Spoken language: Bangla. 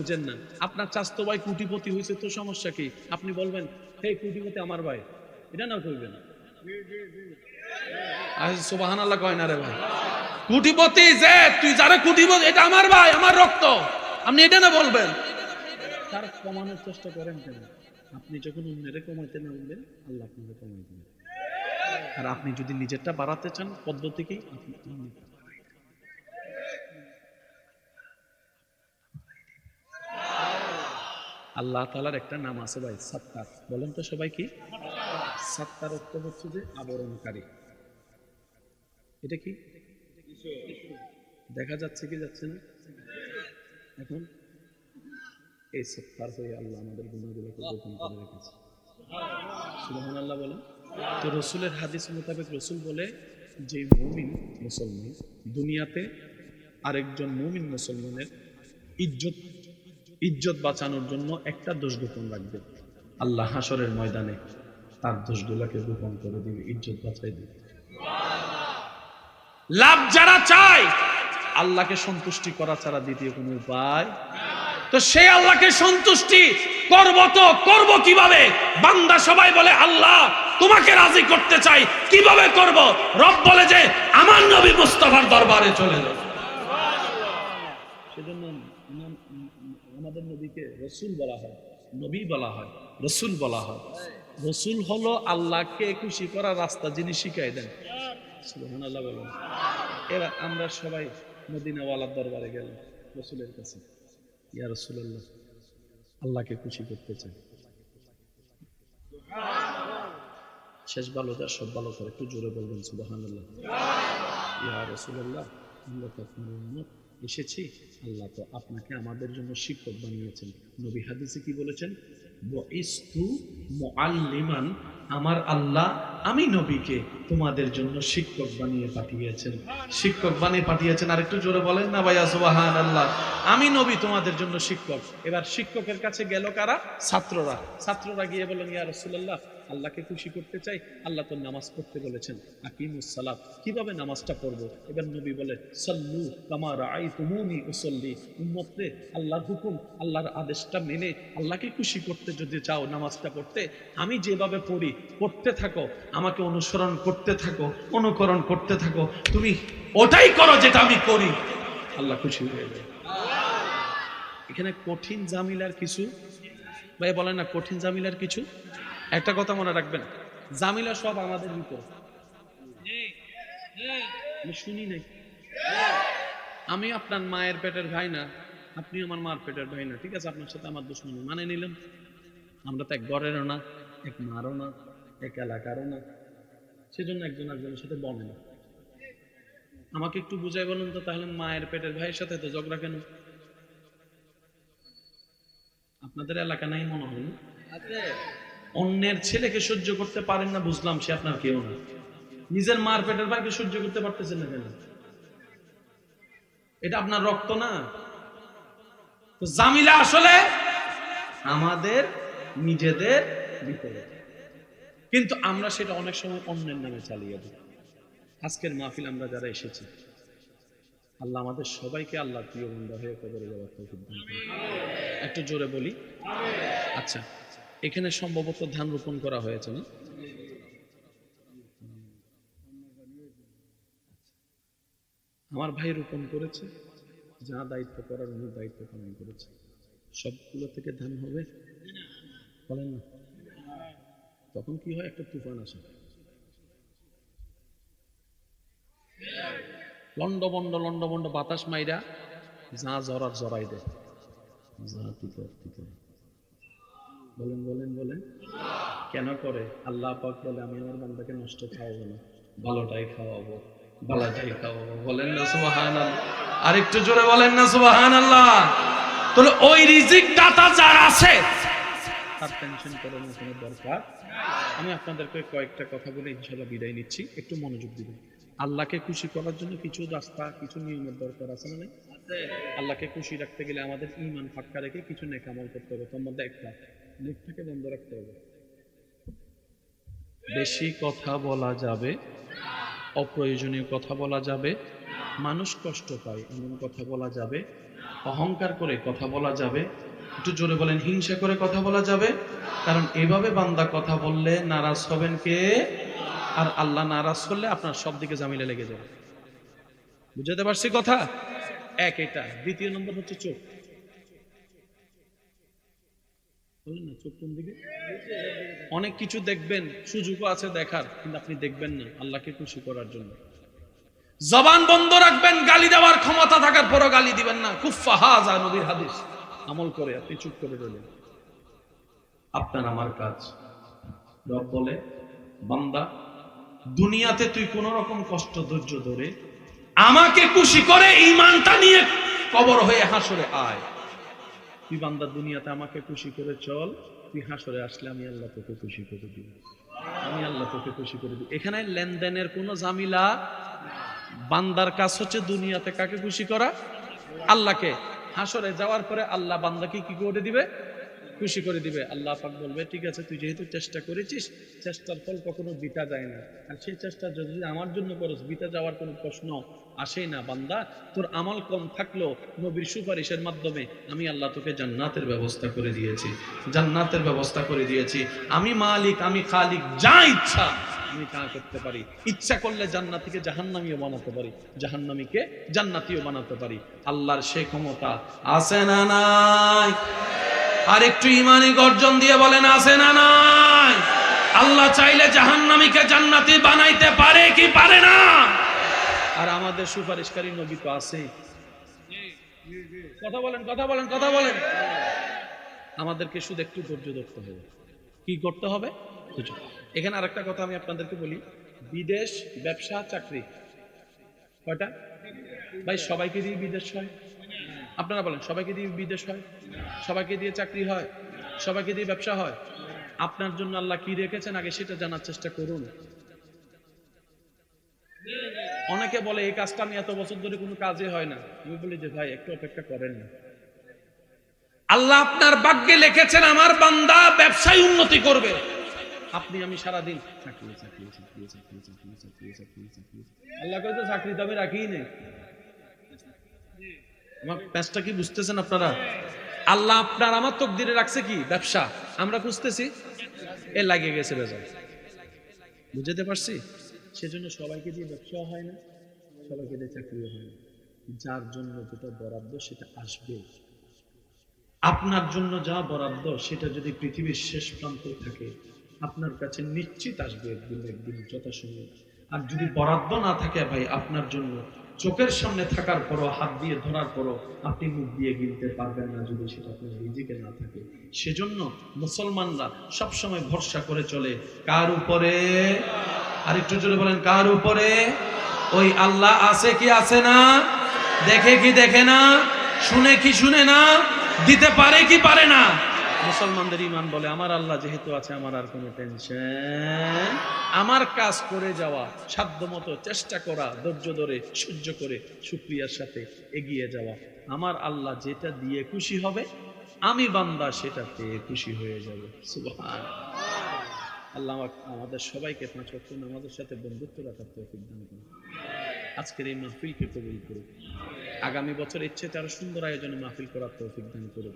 বুঝেন না। আপনার চাস্তো ভাই কুটিপতি হয়েছে তো সমস্যা কি? আপনি বলবেন, হে কুটিপতি আমার ভাই। এটা না আল্লাহ কয় না রে ভাই। কুটিপতি যে, তুই যারা কুটিপতি, এটা আমার ভাই, আমার রক্ত। আপনি এটা না বলবেন? তার কমানোর চেষ্টা করেন কেন? আপনি যখন অন্যের কমাইতে না বলবেন, আল্লাহ আপনাকে কমাই দিবেন। আর আপনি যদি নিজেরটা বাড়াতে চান পদ্ধতিকেই আপনি আপনি আল্লাহ তালার একটা নাম আছে ভাই, সাত্তার। বলেন তো সবাই কি? সাত্তার অর্থ হচ্ছে যে আবরণকারী। এটা কি? দেখা যাচ্ছে কি যাচ্ছে না? এখন এই সত্তার হয়ে আল্লাহ আমাদের গুণাগুলোকে গোপন করে রেখেছে। সুবহান আল্লাহ বলেন। তো রসুলের হাদিস মোতাবেক রসুল বলে, যে মুমিন মুসলমান দুনিয়াতে আরেকজন মুমিন মুসলমানের ইজ্জত ইজ্জত বাঁচানোর জন্য একটা দোষ গোপন রাখবে। আল্লাহ হাসরের ময়দানে তার দোষগুলোকে গোপন করে দিবে, ইজ্জত বাঁচাই দিবে। লাভ যারা চায়, আল্লাহকে সন্তুষ্টি করা ছাড়া দ্বিতীয় কোনো উপায়? তো সেই আল্লাহকে সন্তুষ্টি করব তো করব কীভাবে? বান্দা সবাই বলে, আল্লাহ, তোমাকে রাজি করতে চাই, কীভাবে করব? রব বলে যে, আমার নবী মুস্তাফার দরবারে চলে যাও। সেজন্য আমাদের নবীকে রসুল বলা হয়, নবী বলা হয়, রসুল বলা হয়। রসুল হলো আল্লাহকে খুশি করার রাস্তা যিনি শিখাই দেন। সুবহানাল্লাহ এবার আমরা সবাই মদিনাওয়ালার দরবারে গেলাম রসুলের কাছে। ইয়া রসুল্লাহ আল্লাহকে খুশি করতে চাই। শেষ ভালো যা, সব ভালো করে একটু জোরে বলবেন, সুবহানাল্লাহ। ইয়া রসুল্লাহ আমরা তো আপনার উম্মত। এসেছি। আল্লাহ তো আপনাকে আমাদের জন্য শিক্ষক বানিয়েছেন। নবী হাদিসে কি বলেছেন? মুআল্লিমান আমার আল্লাহ আমি নবীকে তোমাদের জন্য শিক্ষক বানিয়ে পাঠিয়েছেন। শিক্ষক বানিয়ে পাঠিয়েছেন আর একটু জোরে বলেন না ভাইয়া সুবাহান আল্লাহ আমি নবী তোমাদের জন্য শিক্ষক। এবার শিক্ষকের কাছে গেল কারা? ছাত্ররা। ছাত্ররা গিয়ে বলেন ইয়া রাসূলুল্লাহ আল্লাহকে খুশি করতে চাই, আল্লাহ তো নামাজ পড়তে বলেছেন, আকিমুস সালাত। কীভাবে নামাজটা পড়ব? এবার নবী বলে, সল্লু কামা রাআইতুমুনি উসাল্লি। উম্মতে আল্লাহর হুকুম, আল্লাহর আদেশটা মেনে আল্লাহকে খুশি করতে যদি চাও নামাজটা পড়তে, আমি যেভাবে পড়ি, পড়তে থাকো, আমাকে অনুসরণ করতে থাকো, অনুকরণ করতে থাকো, তুমি ওটাই করো যেটা আমি করি। আল্লাহ খুশি হয়ে যায়। এখানে কঠিন জামিলার কিছু? ভাই বলেন না, কঠিন জামিলার কিছু? একটা কথা মনে রাখবেন, জামিলা সব আমাদের ভিতর। আমি শুনি নাই। আমি আপনার মায়ের পেটের ভাই না, আপনি আমার মার পেটের ভাই না, ঠিক আছে? আপনার সাথে আমার দুশ্মনী মানে নিলাম। আমরা তো এক ঘরেরও না, এক মারও না, এক এলাকারও না। সেজন্য একজন একজনের সাথে বনে না। আমাকে একটু বুঝাই বলুন তো, তাহলে মায়ের পেটের ভাইয়ের সাথে তো ঝগড়া কেন? আপনাদের এলাকা নাই মনে হয় না? অন্যের ছেলেকে সহ্য করতে পারেন না, বুঝলাম, সে আপনার কেউ না। নিজের মার পেটের ভাইকে সহ্য করতে পারতেছেন না কেন? এটা আপনার রক্ত না? জামিলা আসলে আমাদের নিজেদের ভিতরে কিন্তু আমরা সেটা অনেক সময় অন্যের নামে চালিয়ে দিই। আজকের মাহফিল আমরা যারা এসেছি, আল্লাহ আমাদের সবাইকে আল্লাহ প্রিয় বন্ধু হয়ে কবরে যাওয়ার। একটু জোরে বলি? আচ্ছা। এখানে সম্ভবত ধান রোপণ করা হয়েছে না? আমার ভাই রোপণ করেছে, যা দায়িত্ব করার উনি দায়িত্ব পালন করেছে। সবগুলো থেকে ধান হবে? বলেন না। তখন কি হয়? একটা তুফান আসে। লন্ডবন্ড লন্ডবন্ড বাতাস মাইরা যা জরার জরাই দেয়। যা তিতর তিতর। বলেন বলেন বলেন। কেন করে? আল্লাহ পাক বলে আমি আমার বান্দাকে নষ্ট খাওয়াবো না। ভালোটাই খাওয়াবো ভালোটাই খাওয়াবো। বলেন না সুবাহান আর একটু জোরে বলেন না সুবাহান আল্লাহ তাহলে ওই রিজিক দাতা যার আছে তার টেনশন করানোর কোনো দরকার আমি আপনাদেরকে কয়েকটা কথা বলে ইনশাল্লাহ বিদায় নিচ্ছি। একটু মনোযোগ দিবেন। আল্লাহকে খুশি করার জন্য কিছু রাস্তা কিছু নিয়মের দরকার আছে না আল্লাহকে খুশি রাখতে গেলে আমাদের ইমান ফাক্কা রেখে কিছু নেকামল করতে হবে। তার মধ্যে একটা বন্ধ রাখতে হবে। বেশি কথা বলা যাবে, অপ্রয়োজনীয় কথা বলা যাবে, মানুষ কষ্ট পায়, এমন কথা বলা যাবে, অহংকার করে কথা বলা যাবে, একটু জোরে বলেন, হিংসা করে কথা বলা যাবে, কারণ এভাবে বান্দা কথা বললে নারাজ হবেন কে? আর আল্লাহ নারাজ করলে আপনার সব দিকে জামিলে লেগে যাবে। বুঝাতে পারছি কথা? এক, এটা। দ্বিতীয় নম্বর হচ্ছে চোখ। অনেক কিছু দেখবেন, সুযোগও আছে দেখার, কিন্তু আপনি দেখবেন না, আল্লাহকে খুশি করার জন্য। জবান বন্ধ রাখবেন, গালি দেওয়ার ক্ষমতা থাকার পরও গালি দিবেন না। কুফা হাজা নবীর হাদিস। আমল করে, আপনি চুপ করে রইলেন। আপনার আমার কাজ। রব বলে, বান্দা, দুনিয়াতে তুই কোন রকম কষ্ট, ধৈর্য ধরে আমাকে খুশি করে ইমানটা নিয়ে কবর হয়ে হাসরে আয়। তুই বান্দা দুনিয়াতে আমাকে খুশি করে চল, তুই হাসরে আসলে আমি আল্লাহ তোকে খুশি করে দিব। আমি আল্লাহ তোকে খুশি করে দিব। এখানে লেনদেনের কোনো জামিলা বান্দার কাজ হচ্ছে দুনিয়াতে কাকে খুশি করা? আল্লাহকে। হাসরে যাওয়ার পরে আল্লাহ বান্দাকে কি করে দিবে? খুশি করে দিবে। আল্লাহ পাক বলবে, ঠিক আছে, তুই যেহেতু চেষ্টা করেছিস, চেষ্টার ফল কখনো বিটা যায় না। আর সেই চেষ্টা যদি আমার জন্য করস, বিটা যাওয়ার কোনো প্রশ্ন আসেই না, বান্দা। তোর আমল কম থাকলেও নবীর সুপারিশের মাধ্যমে আমি আল্লাহ তোকে জান্নাতের ব্যবস্থা করে দিয়েছি। জান্নাতের ব্যবস্থা করে দিয়েছি। আমি মালিক, আমি খালিক, যা ইচ্ছা আমি তা করতে পারি। ইচ্ছা করলে জান্নাতিকে জাহান্নামীও বানাতে পারি, জাহান্নামীকে জান্নাতীয় বানাতে পারি। আল্লাহর সে ক্ষমতা আছে না নাই? আর একটু ইমানি গর্জন দিয়ে বলেন, আছে না নাই? আল্লাহ চাইলে জাহান্নামীকে জান্নাতি বানাইতে পারে কি পারে না? আর আমাদের সুপারিশকারী নবী তো আছে। কথা বলেন কথা বলেন কথা বলেন। আমাদেরকে শুধু একটু ধৈর্য ধরতে হবে। কি করতে হবে। এখানে আরেকটা কথা আমি আপনাদেরকে বলি। বিদেশ ব্যবসা চাকরি। কয়টা? ভাই, সবাইকে দিয়ে বিদেশ হয়। আপনারা বলেন, সবাইকে দিয়ে বিদেশ হয়? সবাইকে দিয়ে চাকরি হয়? সবাইকে দিয়ে ব্যবসা হয়? আপনার জন্য আল্লাহ কি রেখেছেন? আগে সেটা জানার চেষ্টা করুন। অনেকে বলে, এই কাজটা আমি এত বছর ধরে কোনো কাজে হয় না। আমি বলি যে, ভাই, একটু অপেক্ষা করেন না। আল্লাহ আপনার ভাগ্যে লিখেছেন, আমার বান্দা ব্যবসায় উন্নতি করবে। আপনি, আমি সারাদিন চাকরি চাকরি চাকরি চাকরি চাকরি চাকরি চাকরি চাকরি। আল্লাহ তো, চাকরি তো আমি রাখিই নেই। আমার প্যাঁচটা কি বুঝতেছেন আপনারা? আল্লাহ আপনার আমার তকদিরে রাখছে কি? ব্যবসা। আমরা বুঝতেছি এ লাগে গেছে বেজাল। বুঝতে পারছি? সেজন্য সবাইকে দিয়ে ব্যবসা হয় না সবাইকে দিয়ে চাকরিও হয় না। যার জন্য যেটা বরাদ্দ সেটা আসবে। আপনার জন্য যা বরাদ্দ সেটা যদি পৃথিবীর শেষ প্রান্তে থাকে আপনার কাছে নিশ্চিত আসবে একদিন একদিন যথাসময়। আর যদি বরাদ্দ না থাকে ভাই আপনার জন্য চোখের সামনে থাকার পরও, হাত দিয়ে ধরার পরও আপনি মুখ দিয়ে গিলতে পারবেন না যদি সেটা আপনার রিজিকে না থাকে। সেজন্য মুসলমানরা সবসময় ভরসা করে চলে, কার উপরে? আর একটু জোরে বলেন, কার উপরে? ওই আল্লাহ আছে কি আছে না? দেখে কি দেখে না? শুনে কি শুনে না? দিতে পারে কি পারে না? মুসলমানদের ইমান বলে, আমার আল্লাহ যেহেতু আছে, আমার আর কোনো টেনশন আমার কাজ করে যাওয়া সাধ্য মতো চেষ্টা করা, ধৈর্য ধরে, সহ্য করে, সুক্রিয়ার সাথে এগিয়ে যাওয়া, আমার আল্লাহ যেটা দিয়ে খুশি হবে, আমি বান্দা সেটা পেয়ে খুশি হয়ে যাব। সুবহান আল্লাহ আমাদের সবাইকে পাঁচ ওয়াক্ত নামাজের সাথে বন্ধুত্ব রাখার তৌফিক দান করুন। আজকের এই মাহফিলকে কবুল করুন। আগামী বছর ইচ্ছে আরও সুন্দর আয়োজনে মাহফিল করার তৌফিক দান করুন।